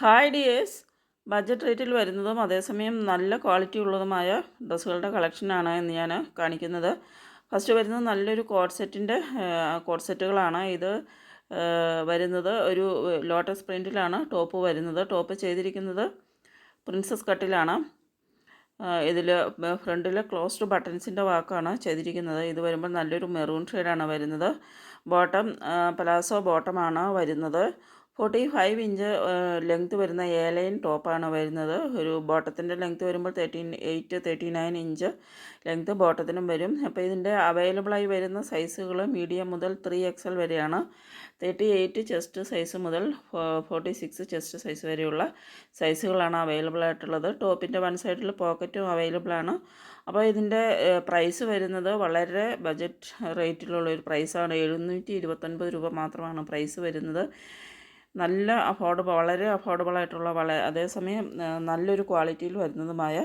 Hi dears budget റേറ്റിൽ വരുന്നതും അതേസമയം നല്ല ക്വാളിറ്റി ഉള്ളതുമായ ഡ്രസ്സുകളുടെ കളക്ഷനാണ് എന്ന് ഞാൻ കാണിക്കുന്നത്. ഫസ്റ്റ് വരുന്നത് നല്ലൊരു കോഡ് സെറ്റിന്റെ കോഡ് സെറ്റുകളാണ് ഇത് വരുന്നത് ഒരു ലോട്ടസ് പ്രിന്റിലാണ് ടോപ്പ് വരുന്നത്. ടോപ്പ് ചെയ്തിരിക്കുന്നത് പ്രിൻസസ് കട്ടിലാണ് ഇതിൽ ഫ്രണ്ടിൽ ക്ലോസ്ഡ് ബട്ടൺസിന്റെ വാക്കാണ് ചെയ്തിരിക്കുന്നത്. ഇത് വരുമ്പോൾ നല്ലൊരു മെറൂൺ ഷെയ്ഡാണ് വരുന്നത്. ബോട്ടം പലാസോ ബോട്ടമാണ് വരുന്നത്. ഫോർട്ടി ഫൈവ് ഇഞ്ച് ലെങ്ത് വരുന്ന എ ലൈൻ ടോപ്പാണ് വരുന്നത്. ഒരു ബോട്ടത്തിന്റെ ലെങ്ത് വരുമ്പോൾ thirteen eight thirty nine inch length ബോട്ടത്തിനും വരും അപ്പോൾ ഇതിന്റെ അവൈലബിളായി വരുന്ന സൈസുകൾ മീഡിയം മുതൽ ത്രീ എക്സൽ വരെയാണ്. തേർട്ടി എയ്റ്റ് ചെസ്റ്റ് സൈസ് മുതൽ ഫോർട്ടി സിക്സ് ചെസ്റ്റ് സൈസ് വരെയുള്ള സൈസുകളാണ് അവൈലബിൾ ആയിട്ടുള്ളത്. ടോപ്പിന്റെ വൺ സൈഡിൽ പോക്കറ്റും അവൈലബിൾ ആണ്. അപ്പോൾ ഇതിന്റെ പ്രൈസ് വരുന്നത് വളരെ ബജറ്റ് റേറ്റിലുള്ള ഒരു പ്രൈസാണ് എഴുന്നൂറ്റി ഇരുപത്തൊൻപത് രൂപ മാത്രമാണ് പ്രൈസ് വരുന്നത്. നല്ല അഫോർഡബിൾ വളരെ അഫോർഡബിൾ ആയിട്ടുള്ള വള അതേസമയം നല്ലൊരു ക്വാളിറ്റിയിൽ വരുന്നതുമായ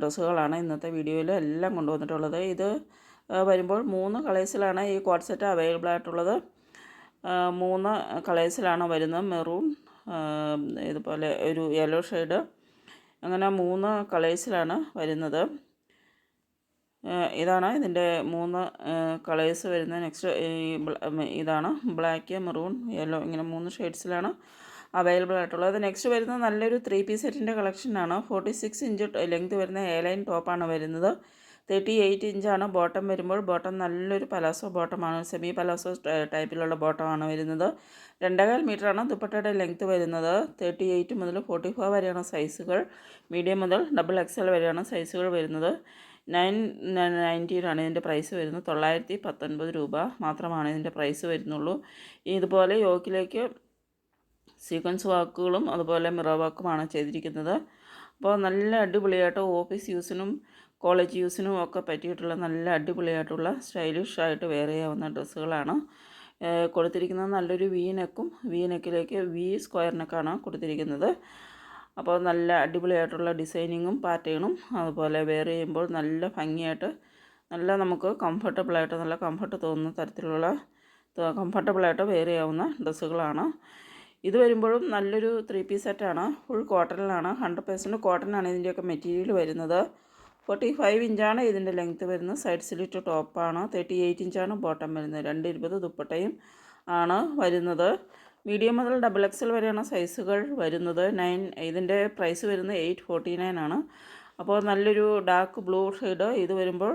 ഡ്രസ്സുകളാണ് ഇന്നത്തെ വീഡിയോയിൽ എല്ലാം കൊണ്ടുവന്നിട്ടുള്ളത്. ഇത് വരുമ്പോൾ മൂന്ന് കളേഴ്സിലാണ് ഈ കോഡ് സെറ്റ് അവൈലബിൾ ആയിട്ടുള്ളത്. മൂന്ന് കളേഴ്സിലാണ് വരുന്നത്. മെറൂൺ ഇതുപോലെ ഒരു യെല്ലോ ഷെയ്ഡ് അങ്ങനെ മൂന്ന് കളേഴ്സിലാണ് വരുന്നത്. ഇതാണ് ഇതിന്റെ മൂന്ന് കളേഴ്സ് വരുന്ന നെക്സ്റ്റ് ഇതാണ്. ബ്ലാക്ക് മെറൂൺ യെല്ലോ ഇങ്ങനെ മൂന്ന് ഷെയ്ഡ്സിലാണ് അവൈലബിൾ ആയിട്ടുള്ളത്. നെക്സ്റ്റ് വരുന്നത് നല്ലൊരു ത്രീ പീസ് സെറ്റിന്റെ കളക്ഷനാണ് ഫോർട്ടി സിക്സ് ഇഞ്ച് ലെങ്ത് വരുന്ന എ ലൈൻ ടോപ്പാണ് വരുന്നത്. തേർട്ടി എയ്റ്റ് ഇഞ്ചാണ് ബോട്ടം വരുമ്പോൾ. ബോട്ടം നല്ലൊരു പലാസോ ബോട്ടമാണ് സെമി പലാസോ ടൈപ്പിലുള്ള ബോട്ടമാണ് വരുന്നത്. രണ്ടേകാൽ മീറ്ററാണ് ദുപ്പട്ടയുടെ ലെങ്ത് വരുന്നത്. തേർട്ടി എയ്റ്റ് മുതൽ ഫോർട്ടി ഫോർ വരെയാണ് സൈസുകൾ മീഡിയം മുതൽ ഡബിൾ എക്സ് എൽ വരെയാണ് സൈസുകൾ വരുന്നത്. നയൻ നയന്റീനാണ് ഇതിന്റെ പ്രൈസ് വരുന്നത്. തൊള്ളായിരത്തി പത്തൊൻപത് രൂപ മാത്രമാണ് ഇതിന്റെ പ്രൈസ് വരുന്നുള്ളൂ. ഇതുപോലെ യോക്കിലേക്ക് സീക്വൻസ് വാക്കുകളും അതുപോലെ മിറ വാക്കുമാണ് ചെയ്തിരിക്കുന്നത്. അപ്പോൾ നല്ല അടിപൊളിയായിട്ട് ഓഫീസ് യൂസിനും കോളേജ് യൂസിനും ഒക്കെ പറ്റിയിട്ടുള്ള നല്ല അടിപൊളിയായിട്ടുള്ള സ്റ്റൈലിഷ് ആയിട്ട് വെയർ ചെയ്യാവുന്ന ഡ്രസ്സുകളാണ്. കൊടുത്തിരിക്കുന്നത് നല്ലൊരു വി നെക്കും വി നെക്കാണ് കൊടുത്തിരിക്കുന്നത്. അപ്പോൾ നല്ല അടിപൊളിയായിട്ടുള്ള ഡിസൈനിങ്ങും പാറ്റേണും അതുപോലെ വെയർ ചെയ്യുമ്പോൾ നല്ല ഭംഗിയായിട്ട് നല്ല നമുക്ക് കംഫർട്ടബിളായിട്ട് നല്ല കംഫർട്ട് തോന്നുന്ന തരത്തിലുള്ള കംഫർട്ടബിളായിട്ട് വെയർ ചെയ്യാവുന്ന ഡ്രസ്സുകളാണ്. ഇത് വരുമ്പോഴും നല്ലൊരു ത്രീ പീസ് സെറ്റാണ് ഫുൾ കോട്ടണിലാണ് ഹൺഡ്രഡ് പേഴ്സന്റ് കോട്ടനാണ് ഇതിന്റെയൊക്കെ മെറ്റീരിയൽ വരുന്നത്. ഫോർട്ടി ഫൈവ് ഇഞ്ചാണ് ഇതിന്റെ ലെങ്ത്ത് വരുന്നത്. സൈഡ് സ്ലിറ്റ് ടോപ്പാണ് തേർട്ടി എയ്റ്റ് ഇഞ്ചാണ് ബോട്ടം വരുന്നത്. രണ്ട് ഇരുപത് ദുപ്പട്ടയും ആണ് വരുന്നത്. മീഡിയം മുതൽ ഡബിൾ എക്സൽ വരെയാണ് സൈസുകൾ വരുന്നത്. നയൻ ഇതിന്റെ പ്രൈസ് വരുന്നത് എയ്റ്റ് ഫോർട്ടി നയൻ ആണ്. അപ്പോൾ നല്ലൊരു ഡാർക്ക് ബ്ലൂ ഷെയ്ഡ് ഇത് വരുമ്പോൾ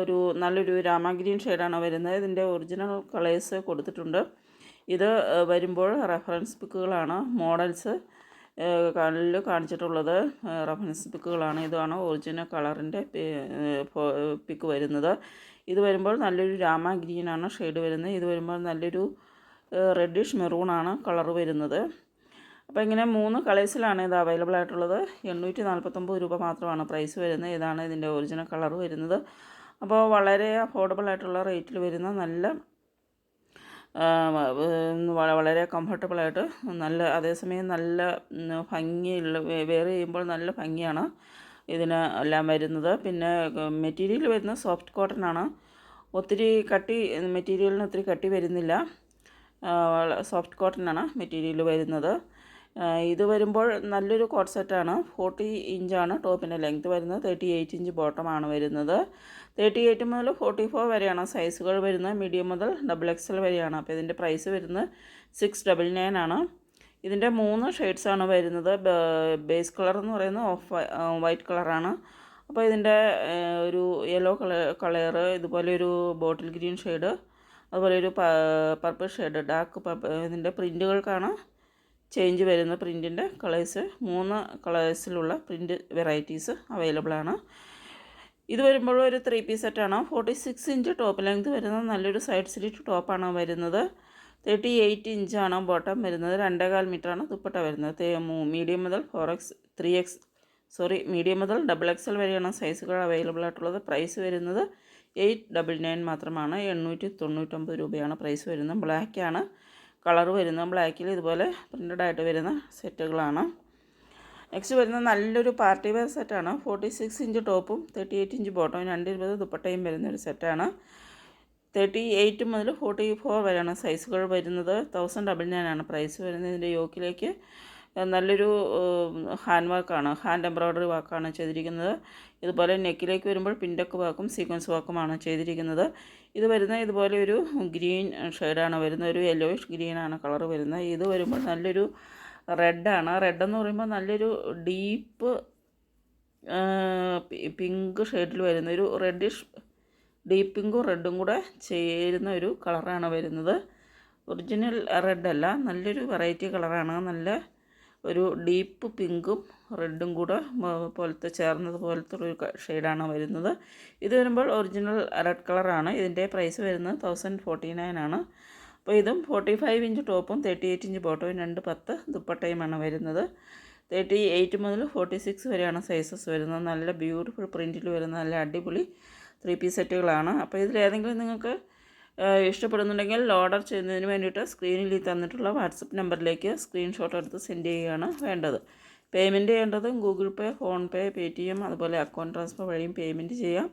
ഒരു നല്ലൊരു രാമ ഗ്രീൻ ഷെയ്ഡാണ് വരുന്നത്. ഇതിന്റെ ഒറിജിനൽ കളേഴ്സ് കൊടുത്തിട്ടുണ്ട്. ഇത് വരുമ്പോൾ റെഫറൻസ് ബുക്കുകളാണ് മോഡൽസ് കല്ലിൽ കാണിച്ചിട്ടുള്ളത് റെഫറൻസ് ബുക്കുകളാണ് ഇതാണ് ഒറിജിനൽ കളറിന്റെ പിക്ക് വരുന്നത്. ഇത് വരുമ്പോൾ നല്ലൊരു രാമ ഗ്രീനാണ് ഷെയ്ഡ് വരുന്നത്. ഇത് വരുമ്പോൾ നല്ലൊരു റെഡിഷ് മെറൂണാണ് കളർ വരുന്നത്. അപ്പോൾ ഇങ്ങനെ മൂന്ന് കളേഴ്സിലാണ് ഇത് അവൈലബിൾ ആയിട്ടുള്ളത്. എണ്ണൂറ്റി നാൽപ്പത്തൊമ്പത് രൂപ മാത്രമാണ് പ്രൈസ് വരുന്നത്. ഇതാണ് ഇതിന്റെ ഒറിജിനൽ കളർ വരുന്നത്. അപ്പോൾ വളരെ അഫോർഡബിൾ ആയിട്ടുള്ള റേറ്റിൽ വരുന്ന നല്ല വളരെ കംഫർട്ടബിളായിട്ട് നല്ല അതേസമയം നല്ല ഭംഗിയുള്ള വെയർ ചെയ്യുമ്പോൾ നല്ല ഭംഗിയാണ് ഇതിന് എല്ലാം വരുന്നത്. പിന്നെ മെറ്റീരിയൽ വരുന്നത് സോഫ്റ്റ് കോട്ടൺ ആണ്. ഒത്തിരി കട്ടി മെറ്റീരിയലിന് ഒത്തിരി കട്ടി വരുന്നില്ല. സോഫ്റ്റ് കോട്ടനാണ് മെറ്റീരിയൽ വരുന്നത്. ഇത് വരുമ്പോൾ നല്ലൊരു കോട്ട് സെറ്റാണ് ഫോർട്ടി ഇഞ്ചാണ് ടോപ്പിന്റെ ലെങ്ത് വരുന്നത്. തേർട്ടി എയ്റ്റ് ഇഞ്ച് ബോട്ടമാണ് വരുന്നത്. തേർട്ടി എയ്റ്റ് മുതൽ ഫോർട്ടി ഫോർ വരെയാണ് സൈസുകൾ വരുന്നത്. മീഡിയം മുതൽ ഡബിൾ എക്സൽ വരെയാണ്. അപ്പോൾ ഇതിന്റെ പ്രൈസ് വരുന്നത് സിക്സ് ഡബിൾ നയൻ ആണ്. ഇതിന്റെ മൂന്ന് ഷെയ്ഡ്സാണ് വരുന്നത്. ബേസ് കളർ എന്ന് പറയുന്നത് ഓഫ് വൈറ്റ് കളറാണ് അപ്പോൾ ഇതിന്റെ ഒരു യെല്ലോ കളർ കളർ ഇതുപോലെ ഒരു ബോട്ടിൽ ഗ്രീൻ ഷെയ്ഡ് അതുപോലെ ഒരു പർപ്പിൾ ഷെയ്ഡ് ഡാർക്ക് പർപ്പിൾ ഇതിന്റെ പ്രിന്റുകൾക്കാണ് ചേഞ്ച് വരുന്ന പ്രിന്റിന്റെ കളേഴ്സ് മൂന്ന് കളേഴ്സിലുള്ള പ്രിന്റ് വെറൈറ്റീസ് അവൈലബിൾ ആണ്. ഇത് വരുമ്പോൾ ഒരു ത്രീ പീസ് സെറ്റാണ് forty six inch top length വരുന്ന നല്ലൊരു സൈഡ് സ്ലിറ്റ് ടോപ്പാണ് വരുന്നത്. തേർട്ടി എയ്റ്റ് ഇഞ്ചാണ് ബോട്ടം വരുന്നത്. രണ്ടേകാൽ മീറ്ററാണ് ദുപ്പട്ട വരുന്നത്. മീഡിയം മുതൽ four X three X sorry medium മുതൽ ഡബിൾ എക്സൽ വരെയാണ് സൈസുകൾ അവൈലബിൾ ആയിട്ടുള്ളത്. പ്രൈസ് വരുന്നത് എയ്റ്റ് ഡബിൾ നയൻ മാത്രമാണ് എണ്ണൂറ്റി തൊണ്ണൂറ്റൊമ്പത് രൂപയാണ് പ്രൈസ് വരുന്നത്. ബ്ലാക്കാണ് കളർ വരുന്നത്. ബ്ലാക്കിൽ ഇതുപോലെ പ്രിന്റഡ് ആയിട്ട് വരുന്ന സെറ്റുകളാണ്. നെക്സ്റ്റ് വരുന്ന നല്ലൊരു പാർട്ടി വെയർ സെറ്റാണ്. ഫോർട്ടി സിക്സ് ഇഞ്ച് ടോപ്പും തേർട്ടി എയ്റ്റ് ഇഞ്ച് ബോട്ടവും രണ്ട് ഇരുപത് ദുപ്പട്ടയും വരുന്ന ഒരു സെറ്റാണ്. തേർട്ടി എയ്റ്റ് മുതൽ ഫോർട്ടി ഫോർ വരെയാണ് സൈസുകൾ വരുന്നത്. തൗസൻഡ് ഡബിൾ നയൻ ആണ് പ്രൈസ് വരുന്നത് ഇതിന്റെ യോക്കിലേക്ക്. നല്ലൊരു ഹാൻഡ് വർക്കാണ് ഹാൻഡ് എംബ്രോയ്ഡറി വർക്കാണ് ചെയ്തിരിക്കുന്നത്. ഇതുപോലെ നെക്കിലേക്ക് വരുമ്പോൾ പിൻഡക്ക് വർക്കും സീക്വൻസ് വർക്കുമാണ് ചെയ്തിരിക്കുന്നത്. ഇത് വരുന്ന ഇതുപോലെ ഒരു ഗ്രീൻ ഷെയ്ഡാണ് വരുന്നത് ഒരു യെല്ലോയിഷ് ഗ്രീനാണ് കളർ വരുന്നത്. ഇത് വരുമ്പോൾ നല്ലൊരു റെഡാണ് റെഡ് എന്ന് പറയുമ്പോൾ നല്ലൊരു ഡീപ്പ് പിങ്ക് ഷെയ്ഡിൽ വരുന്ന ഒരു റെഡിഷ് ഡീപ്പ് പിങ്കും റെഡും കൂടെ ചേരുന്ന ഒരു കളറാണ് വരുന്നത്. ഒറിജിനൽ റെഡ് അല്ല. നല്ലൊരു വെറൈറ്റി കളറാണ് നല്ല ഒരു ഡീപ്പ് പിങ്കും റെഡും കൂടെ പോലത്തെ ചേർന്നത് പോലത്തെ ഒരു ഷെയ്ഡാണ് വരുന്നത്. ഇത് വരുമ്പോൾ ഒറിജിനൽ റെഡ് കളറാണ്. ഇതിന്റെ പ്രൈസ് വരുന്നത് തൗസൻഡ് ഫോർട്ടി നയൻ ആണ്. അപ്പോൾ ഇതും ഫോർട്ടി ഫൈവ് ഇഞ്ച് ടോപ്പും തേർട്ടി എയ്റ്റ് ഇഞ്ച് ബോട്ടവും രണ്ട് പത്ത് ദുപ്പട്ടയുമാണ് വരുന്നത്. തേർട്ടി എയ്റ്റ് മുതൽ ഫോർട്ടി സിക്സ് വരെയാണ് സൈസസ് വരുന്നത്. നല്ല ബ്യൂട്ടിഫുൾ പ്രിന്റിൽ വരുന്ന നല്ല അടിപൊളി ത്രീ പീസ് സെറ്റുകളാണ്. അപ്പോൾ ഇതിലേതെങ്കിലും നിങ്ങൾക്ക് ഇഷ്ടപ്പെടുന്നുണ്ടെങ്കിൽ ഓർഡർ ചെയ്യുന്നതിന് വേണ്ടിയിട്ട് സ്ക്രീനിൽ ഈ തന്നിട്ടുള്ള വാട്സപ്പ് നമ്പറിലേക്ക് സ്ക്രീൻഷോട്ട് എടുത്ത് സെൻഡ് ചെയ്യുകയാണ് വേണ്ടത്. പേയ്മെന്റ് ചെയ്യേണ്ടത് Google Pay PhonePe T M അതുപോലെ അക്കൗണ്ട് ട്രാൻസ്ഫർ വഴിയും പേയ്മെന്റ് ചെയ്യാം.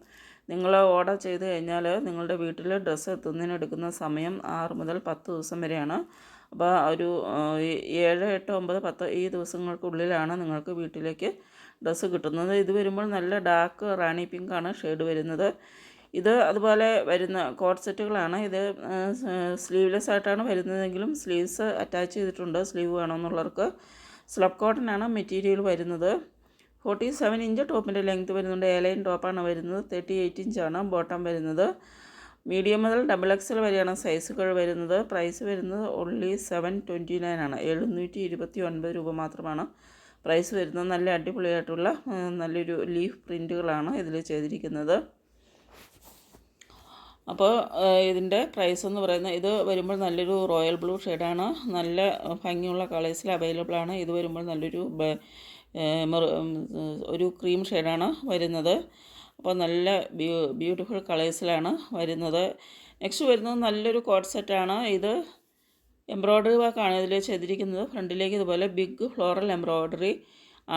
നിങ്ങൾ ഓർഡർ ചെയ്ത് കഴിഞ്ഞാൽ നിങ്ങളുടെ വീട്ടിൽ ഡ്രസ്സ് എത്തുന്നതിന് എടുക്കുന്ന സമയം ആറ് മുതൽ പത്ത് ദിവസം വരെയാണ്. അപ്പോൾ ഒരു ഏഴ് എട്ട് ഒമ്പത് പത്ത് ഈ ദിവസങ്ങൾക്കുള്ളിലാണ് നിങ്ങൾക്ക് വീട്ടിലേക്ക് ഡ്രസ്സ് കിട്ടുന്നത്. ഇത് വരുമ്പോൾ നല്ല ഡാർക്ക് റാണി പിങ്കാണ് ഷെയ്ഡ് വരുന്നത്. ഇത് അതുപോലെ വരുന്ന കോട്ട് സെറ്റുകളാണ്. ഇത് സ്ലീവ്ലെസ് ആയിട്ടാണ് വരുന്നതെങ്കിലും സ്ലീവ്സ് അറ്റാച്ച് ചെയ്തിട്ടുണ്ട്. സ്ലീവ് വേണമെന്നുള്ളവർക്ക് സ്ലബ് കോട്ടനാണ് മെറ്റീരിയൽ വരുന്നത്. ഫോർട്ടി സെവൻ ഇഞ്ച് ടോപ്പിന്റെ ലെങ്ത് വരുന്നുണ്ട്. എലൈൻ ടോപ്പാണ് വരുന്നത്. തേർട്ടി എയ്റ്റ് ഇഞ്ചാണ് ബോട്ടം വരുന്നത്. മീഡിയം മുതൽ ഡബിൾ എക്സൽ വരെയാണ് സൈസുകൾ വരുന്നത്. പ്രൈസ് വരുന്നത് ഓൺലി സെവൻ ട്വന്റി നയൻ ആണ്. എഴുന്നൂറ്റി ഇരുപത്തി ഒൻപത് രൂപ മാത്രമാണ് പ്രൈസ് വരുന്നത്. നല്ല അടിപൊളിയായിട്ടുള്ള നല്ലൊരു ലീഫ് പ്രിന്റുകളാണ് ഇതിൽ ചെയ്തിരിക്കുന്നത്. അപ്പോൾ ഇതിന്റെ പ്രൈസ് എന്ന് പറയുന്നത് ഇത് വരുമ്പോൾ നല്ലൊരു റോയൽ ബ്ലൂ ഷെയ്ഡാണ് നല്ല ഭംഗിയുള്ള കളേഴ്സിൽ അവൈലബിൾ ആണ്. ഇത് വരുമ്പോൾ നല്ലൊരു ഒരു ക്രീം ഷെയ്ഡാണ് വരുന്നത്. അപ്പോൾ നല്ല ബ്യൂ ബ്യൂട്ടിഫുൾ കളേഴ്സിലാണ് വരുന്നത്. നെക്സ്റ്റ് വരുന്നത് നല്ലൊരു കോട്ട് സെറ്റാണ് ഇത് എംബ്രോയ്ഡറി വർക്കാണ് ഇതിൽ ചെയ്തിരിക്കുന്നത്. ഫ്രണ്ടിലേക്ക് ഇതുപോലെ ബിഗ് ഫ്ലോറൽ എംബ്രോയ്ഡറി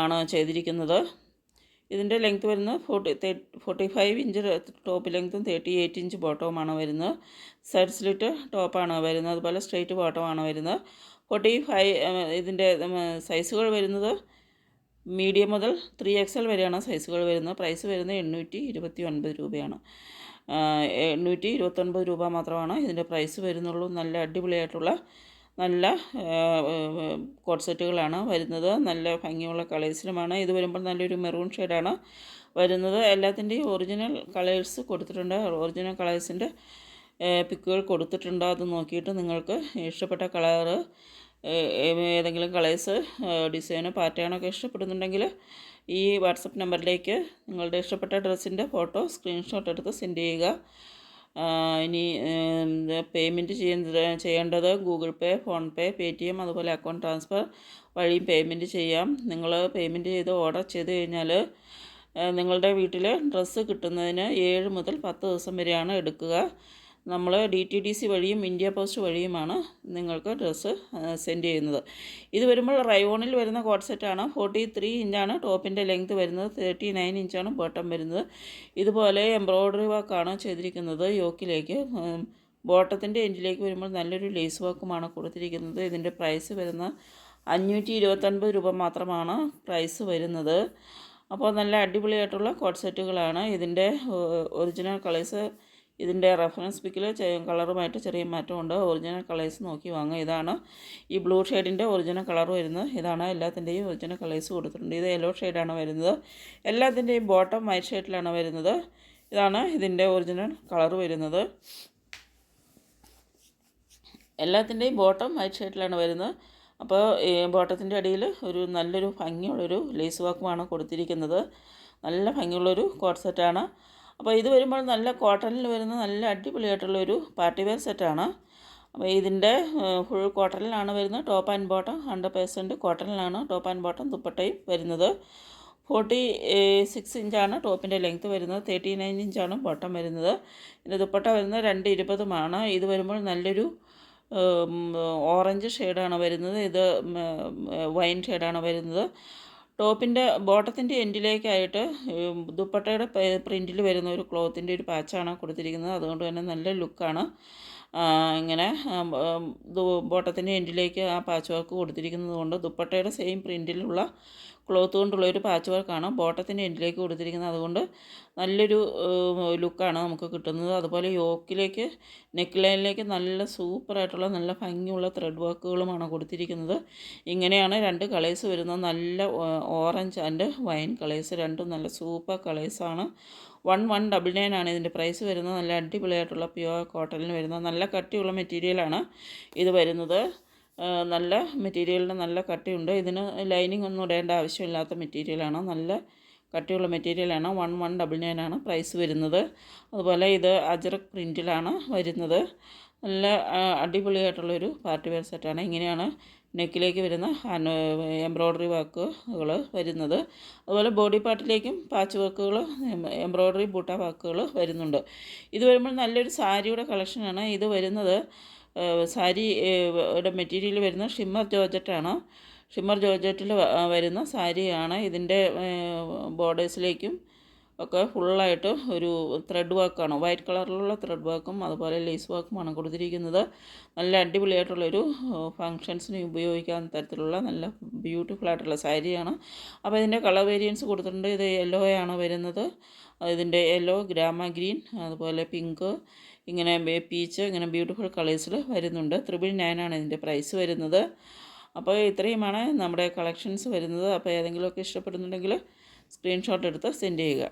ആണ് ചെയ്തിരിക്കുന്നത്. ഇതിന്റെ ലെങ്ത് വരുന്നത് forty forty five inch top ലെങ്ത്തും തേർട്ടി എയ്റ്റ് ഇഞ്ച് ബോട്ടവുമാണ് വരുന്നത്. സൈഡ് സ്ലിറ്റ് ടോപ്പാണ് വരുന്നത്. അതുപോലെ സ്ട്രെയിറ്റ് ബോട്ടമാണ് വരുന്നത്. ഫോർട്ടി ഫൈവ് ഇതിന്റെ സൈസുകൾ വരുന്നത് മീഡിയം മുതൽ ത്രീ എക്സ് എൽ വരെയാണ് സൈസുകൾ വരുന്നത്. പ്രൈസ് വരുന്നത് എണ്ണൂറ്റി ഇരുപത്തി ഒൻപത് രൂപയാണ് എണ്ണൂറ്റി ഇരുപത്തൊൻപത് രൂപ മാത്രമാണ് ഇതിന്റെ പ്രൈസ് വരുന്നുള്ളൂ. നല്ല അടിപൊളിയായിട്ടുള്ള നല്ല കോട്ട് സെറ്റുകളാണ് വരുന്നത്. നല്ല ഭംഗിയുള്ള കളേഴ്സിലുമാണ്. ഇത് വരുമ്പോൾ നല്ലൊരു മെറൂൺ ഷെയ്ഡാണ് വരുന്നത്. എല്ലാത്തിന്റെയും ഒറിജിനൽ കളേഴ്സ് കൊടുത്തിട്ടുണ്ട്. ഒറിജിനൽ കളേഴ്സിന്റെ പിക്കുകൾ കൊടുത്തിട്ടുണ്ട്. അത് നോക്കിയിട്ട് നിങ്ങൾക്ക് ഇഷ്ടപ്പെട്ട കളറ് ഏതെങ്കിലും കളേഴ്സ് ഡിസൈനോ പാറ്റേണോ ഒക്കെ ഇഷ്ടപ്പെടുന്നുണ്ടെങ്കിൽ ഈ വാട്സപ്പ് നമ്പറിലേക്ക് നിങ്ങളുടെ ഇഷ്ടപ്പെട്ട ഡ്രസ്സിന്റെ ഫോട്ടോ സ്ക്രീൻഷോട്ട് എടുത്ത് സെൻഡ് ചെയ്യുക. ഇനി പേയ്മെന്റ് ചെയ്യുന്നത് ചെയ്യേണ്ടത് Google Pay PhonePe pay T M അതുപോലെ അക്കൗണ്ട് ട്രാൻസ്ഫർ വഴിയും പേയ്മെന്റ് ചെയ്യാം. നിങ്ങൾ പേയ്മെന്റ് ചെയ്ത് ഓർഡർ ചെയ്ത് കഴിഞ്ഞാൽ നിങ്ങളുടെ വീട്ടിൽ ഡ്രസ്സ് കിട്ടുന്നതിന് ഏഴ് മുതൽ പത്ത് ദിവസം വരെയാണ് എടുക്കുക. നമ്മൾ ഡി ടി ഡി സി വഴിയും ഇന്ത്യ പോസ്റ്റ് വഴിയുമാണ് നിങ്ങൾക്ക് ഡ്രസ്സ് സെൻഡ് ചെയ്യുന്നത്. ഇത് വരുമ്പോൾ റൈവോണിൽ വരുന്ന കോട്ട് സെറ്റാണ്. ഫോർട്ടി ത്രീ ഇഞ്ചാണ് ടോപ്പിന്റെ ലെങ്ത് വരുന്നത്. തേർട്ടി നയൻ ഇഞ്ചാണ് ബോട്ടം വരുന്നത്. ഇതുപോലെ എംബ്രോയ്ഡറി വർക്കാണ് ചെയ്തിരിക്കുന്നത് യോക്കിലേക്ക്. ബോട്ടത്തിന്റെ എൻഡിലേക്ക് വരുമ്പോൾ നല്ലൊരു ലേസ് വർക്കുമാണ് കൊടുത്തിരിക്കുന്നത്. ഇതിന്റെ പ്രൈസ് വരുന്ന അഞ്ഞൂറ്റി ഇരുപത്തൊൻപത് രൂപ മാത്രമാണ് പ്രൈസ് വരുന്നത്. അപ്പോൾ നല്ല അടിപൊളിയായിട്ടുള്ള കോട്ട് സെറ്റുകളാണ്. ഇതിന്റെ ഒറിജിനൽ കളേഴ്സ് ഇതിന്റെ റെഫറൻസ് പിക്കിൽ കളറുമായിട്ട് ചെറിയ മാറ്റമുണ്ട്. ഒറിജിനൽ കളേഴ്സ് നോക്കി വാങ്ങുക. ഇതാണ് ഈ ബ്ലൂ ഷെയ്ഡിന്റെ ഒറിജിനൽ കളർ വരുന്നത്. ഇതാണ് എല്ലാത്തിന്റെയും ഒറിജിനൽ കളേഴ്സ് കൊടുത്തിട്ടുണ്ട്. ഇത് യെല്ലോ ഷെയ്ഡാണ് വരുന്നത്. എല്ലാത്തിന്റെയും ബോട്ടം വൈറ്റ് ഷെയ്ഡിലാണ് വരുന്നത്. ഇതാണ് ഇതിന്റെ ഒറിജിനൽ കളർ വരുന്നത്. എല്ലാത്തിന്റെയും ബോട്ടം വൈറ്റ് ഷെയ്ഡിലാണ് വരുന്നത്. അപ്പോൾ ഈ ബോട്ടത്തിന്റെ അടിയിൽ ഒരു നല്ലൊരു ഭംഗിയുള്ളൊരു ലേസ് വർക്കുമാണ് കൊടുത്തിരിക്കുന്നത്. നല്ല ഭംഗിയുള്ളൊരു കോട്ട് സെറ്റാണ്. അപ്പോൾ ഇത് വരുമ്പോൾ നല്ല കോട്ടണിൽ വരുന്ന നല്ല അടിപൊളിയായിട്ടുള്ളൊരു പാർട്ടി വെയർ സെറ്റാണ് അപ്പോൾ ഇതിന്റെ ഫുൾ കോട്ടണിലാണ് വരുന്നത്. Top and bottom hundred percent കോട്ടണിലാണ് top and bottom ദുപ്പട്ടയും വരുന്നത്. ഫോർട്ടി സിക്സ് ഇഞ്ചാണ് ടോപ്പിന്റെ ലെങ്ത്ത് വരുന്നത്. തേർട്ടി നയൻ ഇഞ്ചാണ് ബോട്ടം വരുന്നത്. ഇതിന്റെ ദുപ്പട്ട വരുന്നത് രണ്ട് ഇരുപതുമാണ്. ഇത് വരുമ്പോൾ നല്ലൊരു ഓറഞ്ച് ഷെയ്ഡാണ് വരുന്നത്. ഇത് വൈൻ ഷെയ്ഡാണ് വരുന്നത്. ടോപ്പിന്റെ ബോട്ടത്തിന്റെ എൻഡിലേക്കായിട്ട് ദുപ്പട്ടയുടെ പ്രിന്റിൽ വരുന്ന ഒരു ക്ലോത്തിന്റെ ഒരു പാച്ചാണ് കൊടുത്തിരിക്കുന്നത്. അതുകൊണ്ട് തന്നെ നല്ല ലുക്കാണ്. ഇങ്ങനെ ബോട്ടത്തിന്റെ എൻഡിലേക്ക് ആ പാച്ച് വർക്ക് കൊടുത്തിരിക്കുന്നത് കൊണ്ട് ദുപ്പട്ടയുടെ സെയിം പ്രിന്റിലുള്ള ക്ലോത്ത് കൊണ്ടുള്ള ഒരു പാച്ച് വർക്കാണ്. ബോട്ടത്തിന്റെ എൻഡിലേക്ക് കൊടുത്തിരിക്കുന്നത്. അതുകൊണ്ട് നല്ലൊരു ലുക്കാണ് നമുക്ക് കിട്ടുന്നത്. അതുപോലെ യോക്കിലേക്ക് നെക്ക് ലൈനിലേക്ക് നല്ല സൂപ്പറായിട്ടുള്ള നല്ല ഭംഗിയുള്ള ത്രെഡ് വർക്കുകളുമാണ് കൊടുത്തിരിക്കുന്നത്. ഇങ്ങനെയാണ് രണ്ട് കളേഴ്സ് വരുന്നത്. നല്ല ഓറഞ്ച് ആൻഡ് വൈൻ കളേഴ്സ്. രണ്ടും നല്ല സൂപ്പർ കളേഴ്സാണ്. വൺ വൺ ഡബിൾ നയൻ ആണ് ഇതിന്റെ പ്രൈസ് വരുന്നത്. നല്ല അടിപൊളിയായിട്ടുള്ള പ്യുവർ കോട്ടണിൽ വരുന്ന നല്ല കട്ടിയുള്ള മെറ്റീരിയലാണ് ഇത് വരുന്നത്. നല്ല മെറ്റീരിയലിന് നല്ല കട്ടിയുണ്ട്. ഇതിന് ലൈനിങ് ഒന്നും ഇടേണ്ട ആവശ്യമില്ലാത്ത മെറ്റീരിയലാണ്. നല്ല കട്ടിയുള്ള മെറ്റീരിയലാണ്. വൺ വൺ ഡബിൾ നയനാണ് പ്രൈസ് വരുന്നത്. അതുപോലെ ഇത് അജറക് പ്രിന്റിലാണ് വരുന്നത്. നല്ല അടിപൊളിയായിട്ടുള്ളൊരു പാർട്ടി വെയർ സെറ്റാണ് ഇങ്ങനെയാണ് നെക്കിലേക്ക് വരുന്ന എംബ്രോയ്ഡറി വർക്കുകൾ വരുന്നത്. അതുപോലെ ബോഡി പാർട്ടിലേക്കും പാച്ച് വർക്കുകൾ എംബ്രോയ്ഡറി ബൂട്ട വർക്കുകൾ വരുന്നുണ്ട്. ഇത് വരുമ്പോൾ നല്ലൊരു സാരിയുടെ കളക്ഷനാണ് ഇത് വരുന്നത്. ഏഹ് സാരി യുടെ മെറ്റീരിയൽ വരുന്നത് ഷിമ്മർ ജോർജറ്റാണ്. ഷിമ്മർ ജോർജറ്റിൽ വരുന്ന സാരിയാണ്. ഇതിന്റെ ബോർഡേഴ്സിലേക്കും ഒക്കെ ഫുള്ളായിട്ട് ഒരു ത്രെഡ് വർക്കാണ് വൈറ്റ് കളറിലുള്ള ത്രെഡ് വർക്കും അതുപോലെ ലേസ് വർക്കുമാണ് കൊടുത്തിരിക്കുന്നത്. നല്ല അടിപൊളിയായിട്ടുള്ളൊരു ഫങ്ഷൻസിന് ഉപയോഗിക്കാൻ തരത്തിലുള്ള നല്ല ബ്യൂട്ടിഫുൾ ആയിട്ടുള്ള സാരിയാണ്. അപ്പോൾ ഇതിന്റെ കളർ വേരിയൻസ് കൊടുത്തിട്ടുണ്ട്. ഇത് യെല്ലോ ആണ് വരുന്നത്. ഇതിന്റെ യെല്ലോ ഗ്രാമ ഗ്രീൻ അതുപോലെ പിങ്ക് ഇങ്ങനെ പീച്ച് ഇങ്ങനെ ബ്യൂട്ടിഫുൾ കളേഴ്സിൽ വരുന്നുണ്ട്. ത്രിബിൾ നയനാണ് ഇതിന്റെ പ്രൈസ് വരുന്നത്. അപ്പോൾ ഇത്രയുമാണ് നമ്മുടെ കളക്ഷൻസ് വരുന്നത്. അപ്പോൾ ഏതെങ്കിലുമൊക്കെ ഇഷ്ടപ്പെടുന്നുണ്ടെങ്കിൽ സ്ക്രീൻഷോട്ട് എടുത്ത് സെൻഡ് ചെയ്യുക.